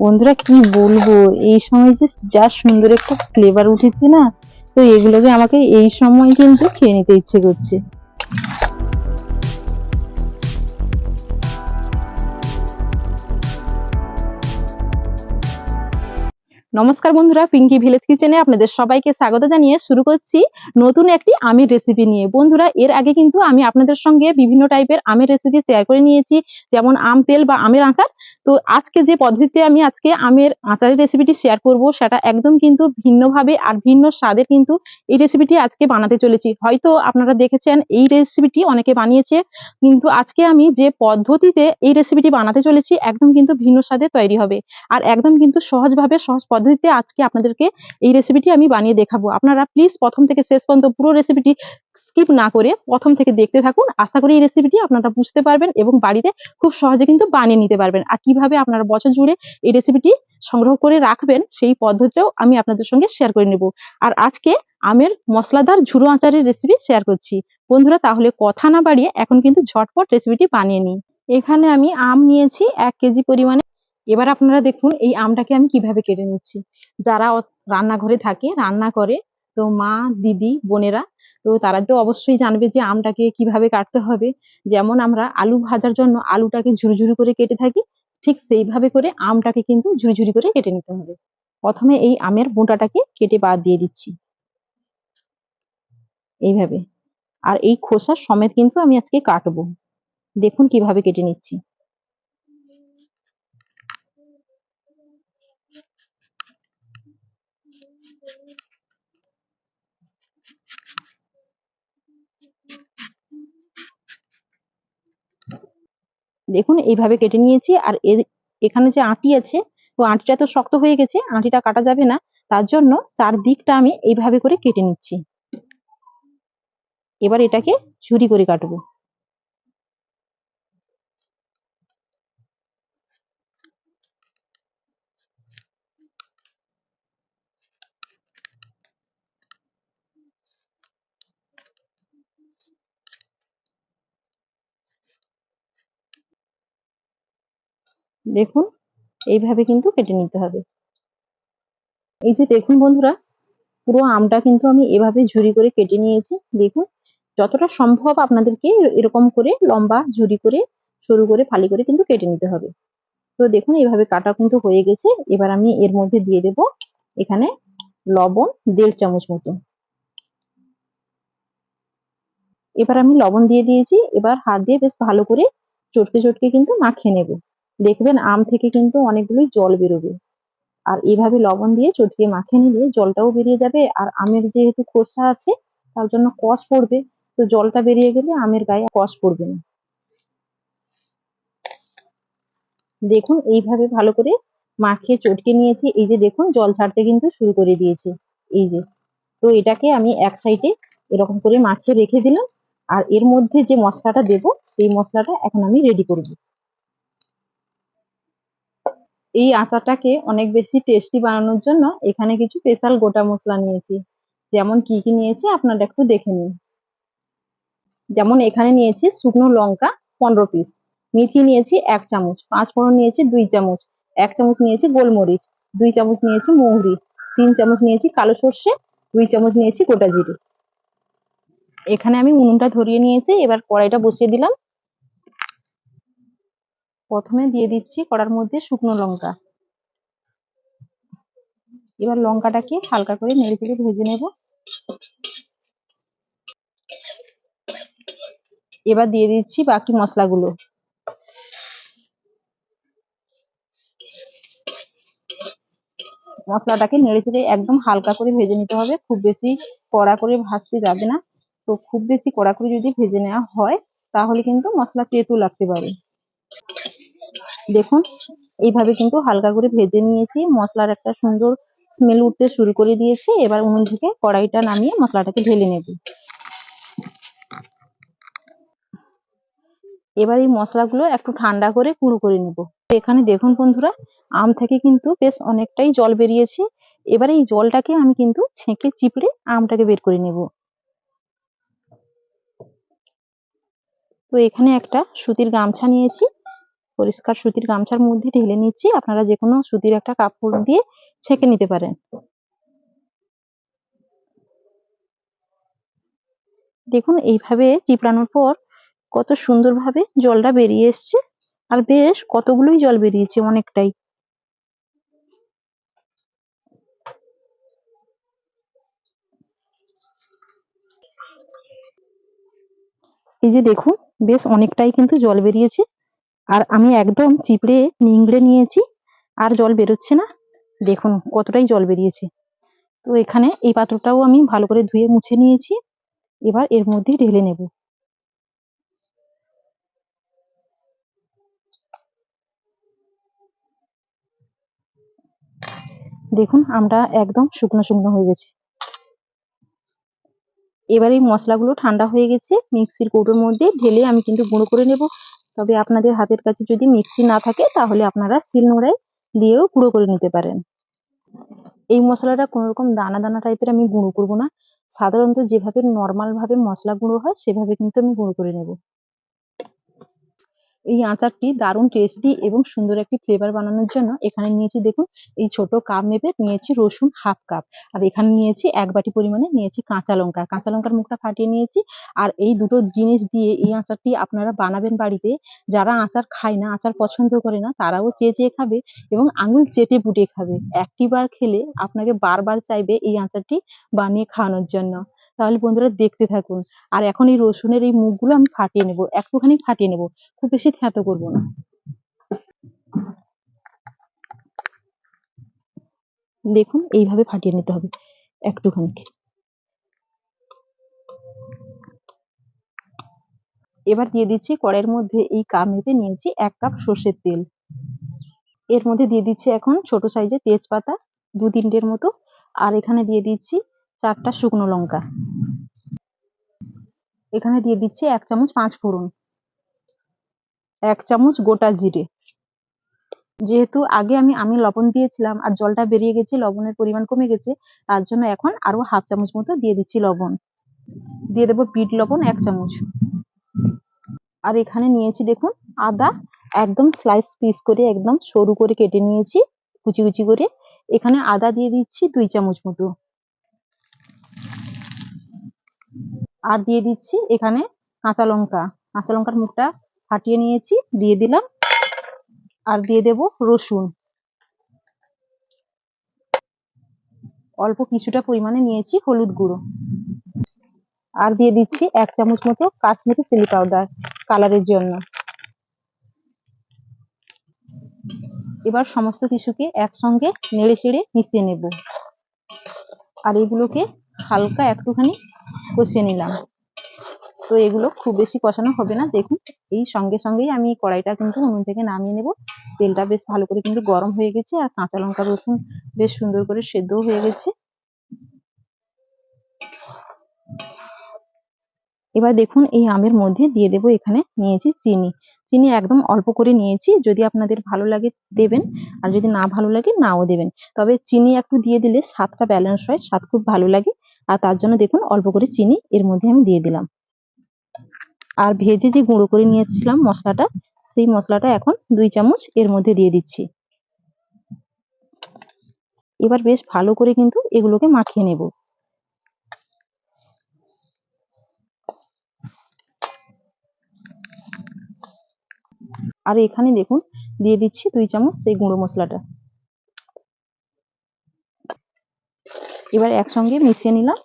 বন্ধুরা কি বলব? এই সময় যে যা সুন্দর একটা ফ্লেভার উঠেছে না, তো এগুলো যে আমাকে এই সময় কিন্তু খেয়ে নিতে ইচ্ছে করছে। নমস্কার বন্ধুরা পিঙ্কি ভিলেজ কিচেনে আপনাদের সবাইকে স্বাগত জানিয়ে শুরু করছি নতুন একটি আমের রেসিপি নিয়ে। বন্ধুরা, এর আগে কিন্তু আমি আপনাদের সঙ্গে বিভিন্ন টাইপের আমের রেসিপি শেয়ার করে নিয়েছি, যেমন আম তেল বা আমের আচার। তো আজকে যে পদ্ধতিতে আমি আজকে আমের আচারের রেসিপিটি শেয়ার করব, সেটা একদম কিন্তু ভিন্নভাবে আর ভিন্ন স্বাদের কিন্তু এই রেসিপিটি আজকে বানাতে চলেছি। হয়তো আপনারা দেখেছেন, এই রেসিপিটি অনেকে বানিয়েছে, কিন্তু আজকে আমি যে পদ্ধতিতে এই রেসিপিটি বানাতে চলেছি, একদম কিন্তু ভিন্ন স্বাদে তৈরি হবে। আর একদম কিন্তু সহজভাবে সহজ পদ্ধতিতে আজকে আপনাদেরকে এই রেসিপিটি আমি বানিয়ে দেখাবো। আপনারা প্লিজ প্রথম থেকে শেষ পর্যন্ত পুরো রেসিপিটি স্কিপ না করে প্রথম থেকে দেখতে থাকুন। আশা করি এই রেসিপিটি আপনারা বুঝতে পারবেন এবং বাড়িতে খুব সহজে কিন্তু বানিয়ে নিতে পারবেন। আর কীভাবে আপনারা বছর জুড়ে এই রেসিপিটি সংগ্রহ করে রাখবেন সেই পদ্ধতিটাও আমি আপনাদের সঙ্গে শেয়ার করে নেব। আর আজকে আমের মশলাদার ঝুড়ো আচারের রেসিপি শেয়ার করছি। বন্ধুরা, তাহলে কথা না বাড়িয়ে এখন কিন্তু ঝটপট রেসিপিটি বানিয়ে নিই। এখানে আমি আম নিয়েছি এক কেজি পরিমাণে। এবার আপনারা দেখুন এই আমটাকে আমি কীভাবে কেটে নিচ্ছি। যারা রান্নাঘরে থাকে, রান্না করে, তো মা, দিদি, বোনেরা, তো তারা তো অবশ্যই জানবে যে আমটাকে কীভাবে কাটতে হবে। যেমন আমরা আলু ভাজার জন্য আলুটাকে ঝুরঝুরি করে কেটে থাকি, ঠিক সেইভাবে করে আমটাকে কিন্তু ঝুরঝুরি করে কেটে নিতে হবে। প্রথমে এই আমের বোঁটাটাকে কেটে বাদ দিয়ে দিচ্ছি। এইভাবে। আর এই খোসা সমেত কিন্তু আমি আজকে কাটবো। দেখুন কীভাবে কেটে নিচ্ছি। দেখুন, এইভাবে কেটে নিয়েছি আর এখানে যে আঁটি আছে ও আঁটিটা তো শক্ত হয়ে গেছে, আঁটিটা কাটা যাবে না। তার জন্য চার দিকটা আমি এইভাবে করে কেটে নিচ্ছি। এবার এটাকে ঝুরি করে কাটবো। দেখুন, এইভাবে কিন্তু কেটে নিতে হবে। এই যে দেখুন বন্ধুরা, পুরো আমটা কিন্তু আমি এভাবে ঝুরি করে কেটে নিয়েছি। দেখুন, যতটা সম্ভব আপনাদেরকে এরকম করে লম্বা ঝুরি করে, সরু করে, ফালি করে কিন্তু কেটে নিতে হবে। তো দেখুন, এইভাবে কাটা কিন্তু হয়ে গেছে। এবার আমি এর মধ্যে দিয়ে দেব এখানে লবণ দেড় চামচ মতো। এবার আমি লবণ দিয়ে দিয়েছি। এবার হাত দিয়ে বেশ ভালো করে চটকে চটকে কিন্তু মাখিয়ে নেব। দেখবেন আম থেকে কিন্তু অনেকগুলোই জল বেরোবে। আর এভাবে লবণ দিয়ে চটকে মাখিয়ে নিলে জলটাও বেরিয়ে যাবে। আর আমের যেহেতু খোসা আছে, তার জন্য কষ পড়বে। তো জলটা বেরিয়ে গেলে আমের গায়ে কষ পড়বে না। দেখুন, এইভাবে ভালো করে মাখিয়ে চটকে নিয়েছি। এই যে দেখুন, জল ছাড়তে কিন্তু শুরু করে দিয়েছে। এই যে, তো এটাকে আমি এক সাইডে এরকম করে মাখিয়ে রেখে দিলাম। আর এর মধ্যে যে মশলাটা দেব, সেই মশলাটা এখন আমি রেডি করব। এই আচারটাকে অনেক বেশি টেস্টি বানানোর জন্য এখানে কিছু স্পেশাল গোটা মশলা নিয়েছি। যেমন কি কি নিয়েছি আপনারা একটু দেখে নিন। যেমন এখানে নিয়েছি শুকনো লঙ্কা পনেরো পিস মেথি নিয়েছি এক চামচ। পাঁচ ফোড়ন নিয়েছি দুই চামচ। এক চামচ নিয়েছি গোলমরিচ। দুই চামচ নিয়েছি মৌরি। তিন চামচ নিয়েছি কালো সর্ষে। দুই চামচ নিয়েছি গোটা জিরে। এখানে আমি উনুনটা ধরিয়ে নিয়েছি। এবার কড়াইটা বসিয়ে দিলাম। প্রথমে দিয়ে দিচ্ছি কড়ার মধ্যে শুকনো লঙ্কা। এবার লঙ্কাটাকে হালকা করে নেড়ে চেড়ে ভেজে নেব। এবার দিয়ে দিচ্ছি বাকি মশলাগুলো। মশলাটাকে নেড়ে চেড়ে একদম হালকা করে ভেজে নিতে হবে। খুব বেশি কড়া করে ভাজতে যাবে না। তো খুব বেশি কড়া করে যদি ভেজে নেওয়া হয়, তাহলে কিন্তু মশলা তেতো লাগতে পারে। দেখুন, এইভাবে কিন্তু হালকা করে ভেজে নিয়েছি। মশলার একটা সুন্দর স্মেল উঠতে শুরু করে দিয়েছে। এবার উনুন থেকে কড়াইটা নামিয়ে মশলাটাকে ঢেলে নেব। এবার এই মশলাগুলো একটু ঠান্ডা করে গুঁড়ো করে নেব। এখানে দেখুন বন্ধুরা, আম থেকে কিন্তু বেশ অনেকটাই জল বেরিয়েছে। এবার এই জলটাকে আমি কিন্তু ছেঁকে চিপড়ে আমটাকে বের করে নেব। তো এখানে একটা সুতির গামছা নিয়েছি। পরিষ্কার সুতির গামছার মধ্যে ঢেলে নিচ্ছি। আপনারা যে কোনো সুতির একটা কাপড় দিয়ে ছেঁকে নিতে পারেন। দেখুন, এইভাবে চিপড়ানোর পর কত সুন্দরভাবে জলটা বেরিয়ে এসছে আর বেশ কতগুলোই জল বেরিয়েছে অনেকটাই। এই যে দেখুন, বেশ অনেকটাই কিন্তু জল বেরিয়েছে। আর আমি একদম চিপড়ে নিংড়ে নিয়েছি, আর জল বেরোচ্ছে না। দেখুন কতটাই জল বেরিয়েছে। তো এখানে এই পাত্রটাও আমি ভালো করে ধুয়ে মুছে নিয়েছি। এবার এর মধ্যে ঢেলে নেব। দেখুন আমরা একদম শুকনো শুকনো হয়ে গেছে। এবার এই মশলাগুলো ঠান্ডা হয়ে গেছে, মিক্সির কৌটোর মধ্যে ঢেলে আমি কিন্তু গুঁড়ো করে নেব। তবে আপনাদের হাতের কাছে যদি মিক্সি না থাকে, তাহলে আপনারা শিল নোড়ায় দিয়েও গুঁড়ো করে নিতে পারেন। এই মশলাটা কোনোরকম দানা দানা টাইপের আমি গুঁড়ো করব না। সাধারণত যেভাবে নর্মাল ভাবে মশলা গুঁড়ো হয়, সেভাবে কিন্তু আমি গুঁড়ো করে নেব। এই আচারটি দারুণ টেস্টি এবং সুন্দর একটি ফ্লেভার বানানোর জন্য এখানে নিয়েছি দেখুন, এই ছোট কাপ মেপে নিয়েছি রসুন হাফ কাপ আর এখানে নিয়েছি এক বাটি পরিমাণে নিয়েছি কাঁচা লঙ্কা। কাঁচা লঙ্কার মুখটা ফাটিয়ে নিয়েছি আর এই দুটো জিনিস দিয়ে এই আচারটি আপনারা বানাবেন বাড়িতে। যারা আচার খায় না, আচার পছন্দ করে না, তারাও চেয়ে চেয়ে খাবে এবং আঙুল চেটে পুটে খাবে। একটি বার খেলে আপনাকে বারবার চাইবে এই আচারটি বানিয়ে খাওয়ানোর জন্য। তাহলে বন্ধুরা দেখতে থাকুন। আর এখন এই রসুনের এই মুখগুলো আমি ফাটিয়ে নেব, একটুখানি ফাটিয়ে নেব, খুব বেশি থ্যাতো করব না। দেখুন, এইভাবে ফাটিয়ে নিতে হবে, একটুখানি। এবার দিয়ে দিচ্ছি কড়াইয়ের মধ্যে এই কাপ মেপে নিয়েছি এক কাপ সর্ষের তেল। এর মধ্যে দিয়ে দিচ্ছি এখন ছোট সাইজের তেজপাতা দু তিনটের মতো। আর এখানে দিয়ে দিচ্ছি চারটা শুকনো লঙ্কা। এখানে দিয়ে দিচ্ছি এক চামচ পাঁচ ফোড়ন। এক চামচ গোটা জিরে। যেহেতু আগে আমি আমি লবণ দিয়েছিলাম আর জলটা বেরিয়ে গেছে, লবণের পরিমাণ কমে গেছে, তার জন্য এখন আরও হাফ চামচ মতো দিয়ে দিচ্ছি লবণ। দিয়ে দেবো বিট লবণ এক চামচ। আর এখানে নিয়েছি দেখুন আদা, একদম স্লাইস পিস করে, একদম সরু করে কেটে নিয়েছি, কুচি কুচি করে। এখানে আদা দিয়ে দিচ্ছি দুই চামচ মতো। আর দিয়ে দিচ্ছি এখানে কাঁচা লঙ্কা। কাঁচা লঙ্কার মুখটা ফাটিয়ে নিয়েছি, দিয়ে দিলাম। আর দিয়ে দেব রসুন। অল্প কিছুটা পরিমাণে নিয়েছি হলুদ গুঁড়ো। আর দিয়ে দিচ্ছি এক চামচ মতো কাশ্মীরি চিলি পাউডার কালারের জন্য। এবার সমস্ত কিছুকে একসঙ্গে নেড়ে চেড়ে মিশিয়ে নেব। আর এগুলোকে হালকা একটুখানি কষিয়ে নিলাম। তো এগুলো খুব বেশি কষানো হবে না। দেখুন, এই সঙ্গে সঙ্গেই আমি কড়াইটা কিন্তু উনুন থেকে নামিয়ে নেব। তেলটা বেশ ভালো করে কিন্তু গরম হয়ে গেছে আর কাঁচা লঙ্কা রসুন বেশ সুন্দর করে সেদ্ধ হয়ে গেছে। এবার দেখুন, এই আমের মধ্যে দিয়ে দেব এখানে নিয়েছি চিনি। চিনি একদম অল্প করে নিয়েছি। যদি আপনাদের ভালো লাগে দেবেন, আর যদি না ভালো লাগে নাও দেবেন। তবে চিনি একটু দিয়ে দিলে স্বাদটা ব্যালেন্স হয়, স্বাদ খুব ভালো লাগে। আর তার জন্য দেখুন অল্প করে চিনি এর মধ্যে আমি দিয়ে দিলাম। আর ভেজে যে গুঁড়ো করে নিয়েছিলাম মশলাটা, সেই মশলাটা এখন দুই চামচ এর মধ্যে দিয়ে দিচ্ছি। এবার বেশ ভালো করে কিন্তু এগুলোকে মাখিয়ে নেব। আর এখানে দেখুন দিয়ে দিচ্ছি দুই চামচ সেই গুঁড়ো মশলাটা। এবার একসঙ্গে মিশিয়ে নিলাম।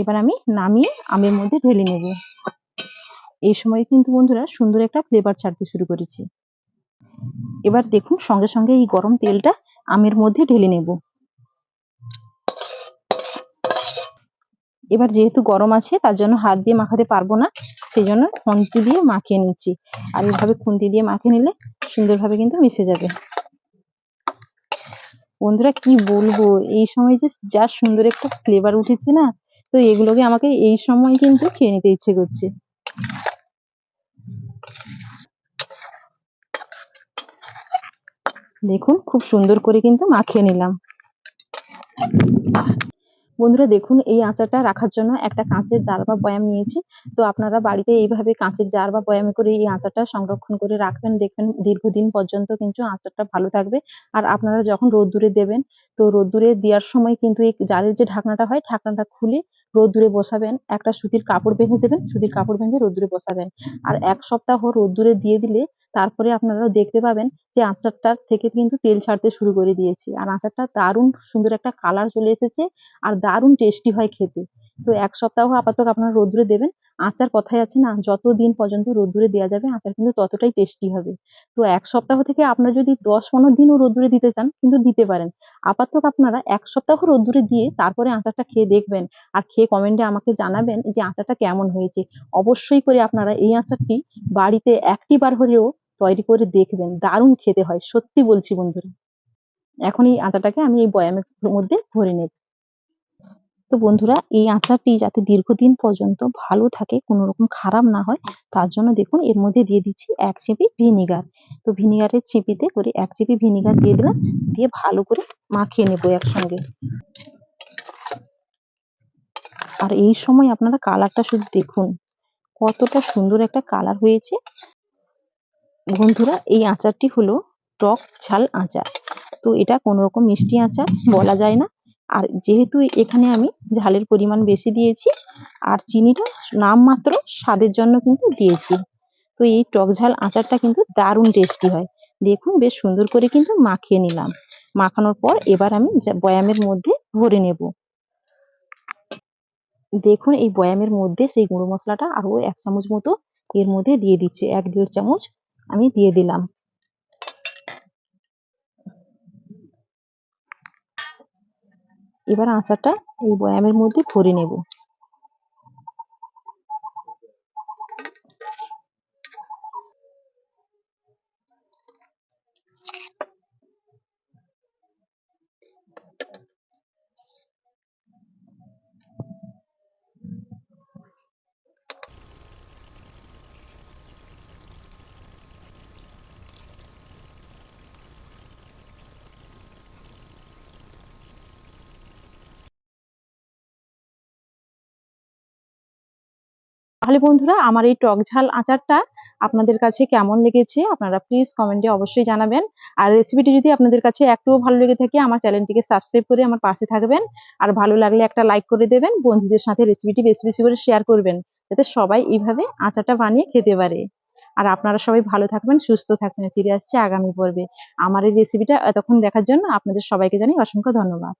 এবার আমি নামিয়ে আমের মধ্যে ঢেলে নেব। এই সময় কিন্তু বন্ধুরা সুন্দর একটা ফ্লেভার ছাড়তে শুরু করেছে। এবার দেখুন সঙ্গে সঙ্গে এই গরম তেলটা আমের মধ্যে ঢেলে নেব। এবার যেহেতু গরম আছে, তার জন্য হাত দিয়ে মাখাতে পারব না সেই জন্য খুন্তি দিয়ে মাখিয়ে নিচ্ছি। আর এইভাবে খুন্তি দিয়ে মাখিয়ে নিলে সুন্দরভাবে কিন্তু মিশে যাবে। বন্ধুরা কি বলব? এই সময় যে যা সুন্দর একটা ফ্লেভার উঠেছে না, তো এগুলোকে আমাকে এই সময় কিন্তু খেয়ে নিতে ইচ্ছে করছে। দেখুন, খুব সুন্দর করে কিন্তু মাখিয়ে নিলাম। বন্ধুরা দেখুন, এই আচারটা রাখার জন্য একটা কাঁচের জার বা বয়াম নিয়েছি। তো আপনারা বাড়িতে এইভাবে কাঁচের জার বা বয়ামে করে এই আচারটা সংরক্ষণ করে রাখবেন, দেখবেন দীর্ঘদিন পর্যন্ত কিন্তু আচারটা ভালো থাকবে। আর আপনারা যখন রোদ্দুরে দেবেন, তো রোদ্দুরে দেওয়ার সময় কিন্তু এই জারের যে ঢাকনাটা হয়, ঢাকনাটা খুলে রোদ্দুরে বসাবেন। একটা সুতির কাপড় বেঁধে দেবেন, সুতির কাপড় বেঁধে রোদ্দুরে বসাবেন। আর এক সপ্তাহ রোদ্দুরে দিয়ে দিলে তারপরে আপনারা দেখতে পাবেন যে আচারটার থেকে কিন্তু তেল ছাড়তে শুরু করে দিয়েছি। আর আচারটা দারুণ সুন্দর একটা কালার চলে এসেছে আর দারুণ টেস্টি হয় খেতে। তো এক সপ্তাহ আপাতত আপনারা রোদ্দুরে দেবেন। আচার কথাই আছে না যত দিন পর্যন্ত রোদ্দুরে দেওয়া যাবে, আচার কিন্তু ততটাই টেস্টি হবে। তো এক সপ্তাহ থেকে আপনারা যদি দশ পনেরো দিনও রোদ্দুরে দিতে চান, কিন্তু দিতে পারেন। আপাতত আপনারা এক সপ্তাহ রোদ্দুরে দিয়ে তারপরে আচারটা খেয়ে দেখবেন আর খেয়ে কমেন্টে আমাকে জানাবেন যে আচারটা কেমন হয়েছে। অবশ্যই করে আপনারা এই আচারটি বাড়িতে একটি বার হলেও তৈরি করে দেখবেন, দারুণ খেতে হয়, সত্যি বলছি বন্ধুরা। এখন এই আচারটাকে আমি এই বয়ামের মধ্যে ভরে নেব। তো বন্ধুরা, এই আচারটি যাতে দীর্ঘদিন পর্যন্ত ভালো থাকে কোনো রকম খারাপ না হয়, তার জন্য দেখুন, এর মধ্যে দিয়ে দিচ্ছি এক চিপি ভিনিগার। তো ভিনিগারের চিপিতে করে এক চিপি ভিনিগার দিয়ে দিলাম, দিয়ে ভালো করে মাখিয়ে নেব একসঙ্গে। আর এই সময় আপনারা কালারটা শুধু দেখুন, কতটা সুন্দর একটা কালার হয়েছে। বন্ধুরা, এই আচারটি হলো টক ঝাল আচার। তো এটা কোনো রকম মিষ্টি আচার বলা যায় না। আর যেহেতু এখানে আমি ঝালের পরিমাণ বেশি দিয়েছি, আর চিনিটা নামমাত্র স্বাদের জন্য কিন্তু দিয়েছি। তো এই টক ঝাল আচারটা কিন্তু দারুণ টেস্টি হয়। দেখুন, বেশ সুন্দর করে কিন্তু মাখিয়ে নিলাম। মাখানোর পর এবার আমি বয়ামের মধ্যে ভরে নেব। দেখুন, এই বয়ামের মধ্যে সেই গুঁড়ো মশলাটা আরও এক চামচ মতো এর মধ্যে দিয়ে দিচ্ছে, এক দেড় চামচ আমি দিয়ে দিলাম। এবার আচারটা এই বয়ামের মধ্যে ভরে নেব। তাহলে বন্ধুরা, আমার এই টক ঝাল আচারটা আপনাদের কাছে কেমন লেগেছে আপনারা প্লিজ কমেন্টে অবশ্যই জানাবেন। আর রেসিপিটি যদি আপনাদের কাছে একটুও ভালো লেগে থাকে, আমার চ্যানেলটিকে সাবস্ক্রাইব করে আমার পাশে থাকবেন। আর ভালো লাগলে একটা লাইক করে দেবেন, বন্ধুদের সাথে রেসিপিটি বেশি বেশি করে শেয়ার করবেন, যাতে সবাই এইভাবে আচারটা বানিয়ে খেতে পারে। আর আপনারা সবাই ভালো থাকবেন, সুস্থ থাকবেন, ফিরে আসছে আগামী পর্বে। আমার এই রেসিপিটা এতক্ষণ দেখার জন্য আপনাদের সবাইকে জানাই অসংখ্য ধন্যবাদ।